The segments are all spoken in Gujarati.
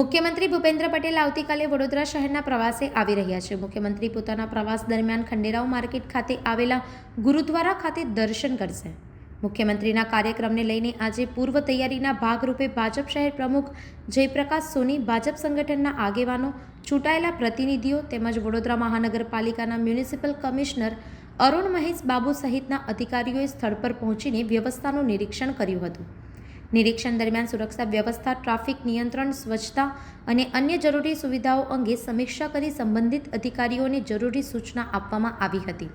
મુખ્યમંત્રી ભૂપેન્દ્ર પટેલ આવતીકાલે વડોદરા શહેરના પ્રવાસે આવી રહ્યા છે. મુખ્યમંત્રી પોતાના પ્રવાસ દરમિયાન ખંડેરાવ માર્કેટ ખાતે આવેલા ગુરુદ્વારા ખાતે દર્શન કરશે. મુખ્યમંત્રીના કાર્યક્રમને લઈને આજે પૂર્વ તૈયારીના ભાગરૂપે ભાજપ શહેર પ્રમુખ જયપ્રકાશ સોની, ભાજપ સંગઠનના આગેવાનો, ચૂંટાયેલા પ્રતિનિધિઓ તેમજ વડોદરા મહાનગરપાલિકાના મ્યુનિસિપલ કમિશનર અરુણ મહેશ બાબુ સહિતના અધિકારીઓએ સ્થળ પર પહોંચીને વ્યવસ્થાનું નિરીક્ષણ કર્યું હતું. નિરીક્ષણ દરમિયાન સુરક્ષા વ્યવસ્થા, ટ્રાફિક નિયંત્રણ, સ્વચ્છતા અને અન્ય જરૂરી સુવિધાઓ અંગે સમીક્ષા કરી સંબંધિત અધિકારીઓને જરૂરી સૂચના આપવામાં આવી હતી.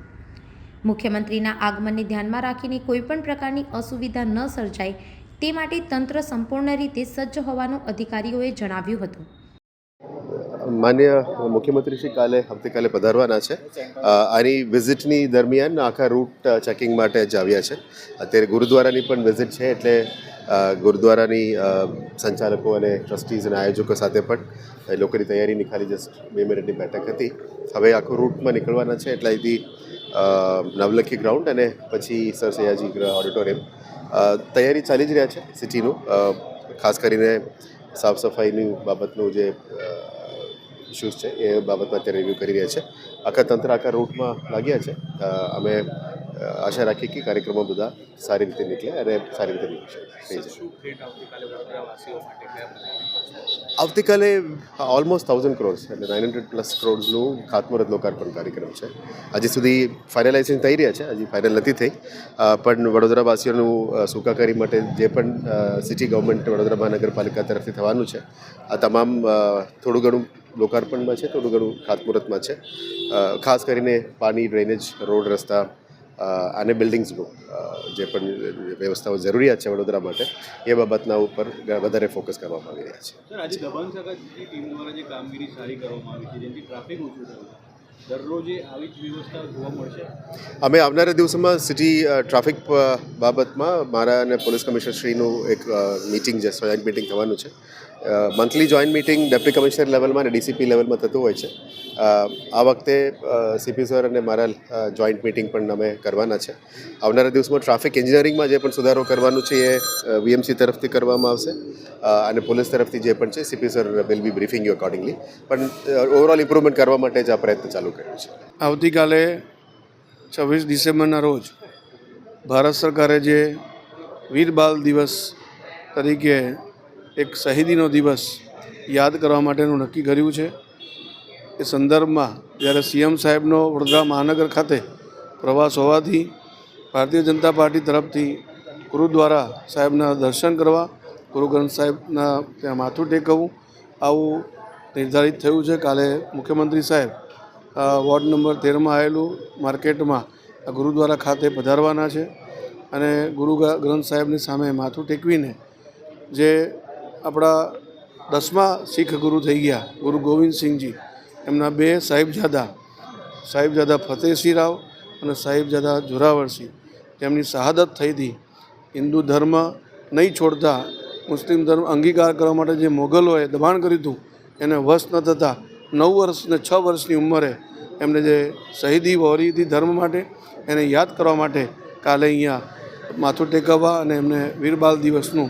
મુખ્યમંત્રીના આગમનને ધ્યાનમાં રાખીને કોઈપણ પ્રકારની અસુવિધા ન સર્જાય તે માટે તંત્ર સંપૂર્ણ રીતે સજ્જ હોવાનું અધિકારીઓએ જણાવ્યું હતું. માન્ય મુખ્યમંત્રી શ્રી કાલે આવતીકાલે પધારવાના છે. આની વિઝિટની દરમિયાન આખા રૂટ ચેકિંગ માટે જ આવ્યા છે. અત્યારે ગુરુદ્વારાની પણ વિઝિટ છે એટલે ગુરુદ્વારાની સંચાલકો અને ટ્રસ્ટીઝ અને આયોજકો સાથે પણ એ લોકોની તૈયારીની ખાલી જસ્ટ બે મિનિટની બેઠક હતી. હવે આખું રૂટમાં નીકળવાના છે એટલે અહીંથી નવલખી ગ્રાઉન્ડ અને પછી સર સયાજી ઓડિટોરિયમ. તૈયારી ચાલી જ રહ્યા છે સિટીનું. ખાસ કરીને સાફ સફાઈની બાબતનું જે અ, ઇશ્યુઝ છે એ બાબતમાં અત્યારે રિવ્યૂ કરી રહ્યા છે. આખા તંત્ર આખા રૂટમાં લાગ્યા છે. અમે આશા રાખીએ કે કાર્યક્રમો બધા સારી રીતે નીકળે અને સારી રીતે નીકળશે આવતીકાલે ઓલમોસ્ટ થાઉઝન્ડ ક્રોડ્સ એટલે નાઇન હંડ્રેડ પ્લસ ક્રોડ્સનું ખાતમુહૂર્ત લોકાર્પણ કાર્યક્રમ છે. હજી સુધી ફાઇનલાઇઝેશન થઈ રહ્યા છે. હજી ફાઇનલ નથી થઈ. પણ વડોદરાવાસીઓનું સુકાકારી સુખાકારી માટે જે પણ સિટી ગવર્મેન્ટ વડોદરા મહાનગરપાલિકા તરફથી થવાનું છે આ તમામ થોડું ઘણું લોકાર્પણમાં છે થોડું ઘણું ખાતમુહૂર્તમાં છે. ખાસ કરીને પાણી ડ્રેનેજ રોડ રસ્તા અને બિલ્ડિંગ્સનું જે પણ વ્યવસ્થાઓ જરૂરિયાત છે વડોદરા માટે એ બાબતના ઉપર વધારે ફોકસ કરવામાં આવી રહ્યા છે. આજે દબાણ શાખાની ટીમ દ્વારા જે કામગીરી સારી કરવામાં આવી છે જેથી ટ્રાફિક ઓછું થયું દરરોજે આવી જ વ્યવસ્થા જોવા મળશે? અમે આવનારા દિવસોમાં સિટી ટ્રાફિક બાબતમાં મારા અને પોલીસ કમિશનરશ્રીનું એક મિટિંગ જે સ્વયં મિટિંગ થવાનું છે. Monthly joint meeting deputy commissioner લેવલમાં અને ડીસીપી લેવલમાં થતું હોય છે. આ વખતે સીપી સર અને મારા જોઈન્ટ મિટિંગ પણ અમે કરવાના છે. આવનારા દિવસમાં ટ્રાફિક એન્જિનિયરિંગમાં જે પણ સુધારો કરવાનું છે એ વીએમસી તરફથી કરવામાં આવશે. અને પોલીસ તરફથી જે પણ છે CP sir will be briefing you accordingly પણ ઓવરઓલ ઇમ્પ્રુવમેન્ટ કરવા માટે જ આ પ્રયત્ન ચાલુ કર્યો છે. આવતીકાલે છવ્વીસ ડિસેમ્બરના રોજ ભારત સરકારે જે વીર બાલ દિવસ તરીકે એક શહીદીનો દિવસ યાદ કરવા માટેનું નક્કી કર્યું છે. એ સંદર્ભમાં જ્યારે સીએમ સાહેબનો વડોદરા મહાનગર ખાતે પ્રવાસ હોવાથી ભારતીય જનતા પાર્ટી તરફથી ગુરુદ્વારા સાહેબના દર્શન કરવા, ગુરુ ગ્રંથ સાહેબના ત્યાં માથું ટેકવવું આવું નિર્ધારિત થયું છે. કાલે મુખ્યમંત્રી સાહેબ વોર્ડ નંબર તેરમાં આવેલું માર્કેટમાં આ ગુરુદ્વારા ખાતે પધારવાના છે અને ગુરુ ગ્રંથ સાહેબની સામે માથું ટેકવીને જે આપણા દસમા શીખ ગુરુ થઈ ગયા, ગુરુ ગોવિંદસિંહજી એમના બે સાહેબજાદા સાહેબજાદા ફતેહસિંહ રાવ અને સાહેબજાદા જોરાવરસિંહ તેમની શહાદત થઈ હતી. હિન્દુ ધર્મ નહીં છોડતા, મુસ્લિમ ધર્મ અંગીકાર કરવા માટે જે મોગલોએ દબાણ કર્યું હતું, એને વશ ન થતાં નવ વર્ષ ને છ વર્ષની ઉંમરે એમને જે શહીદી વહોરી હતી ધર્મ માટે, એને યાદ કરવા માટે કાલે અહીંયા માથું ટેકવવા અને એમને વીરબાલ દિવસનું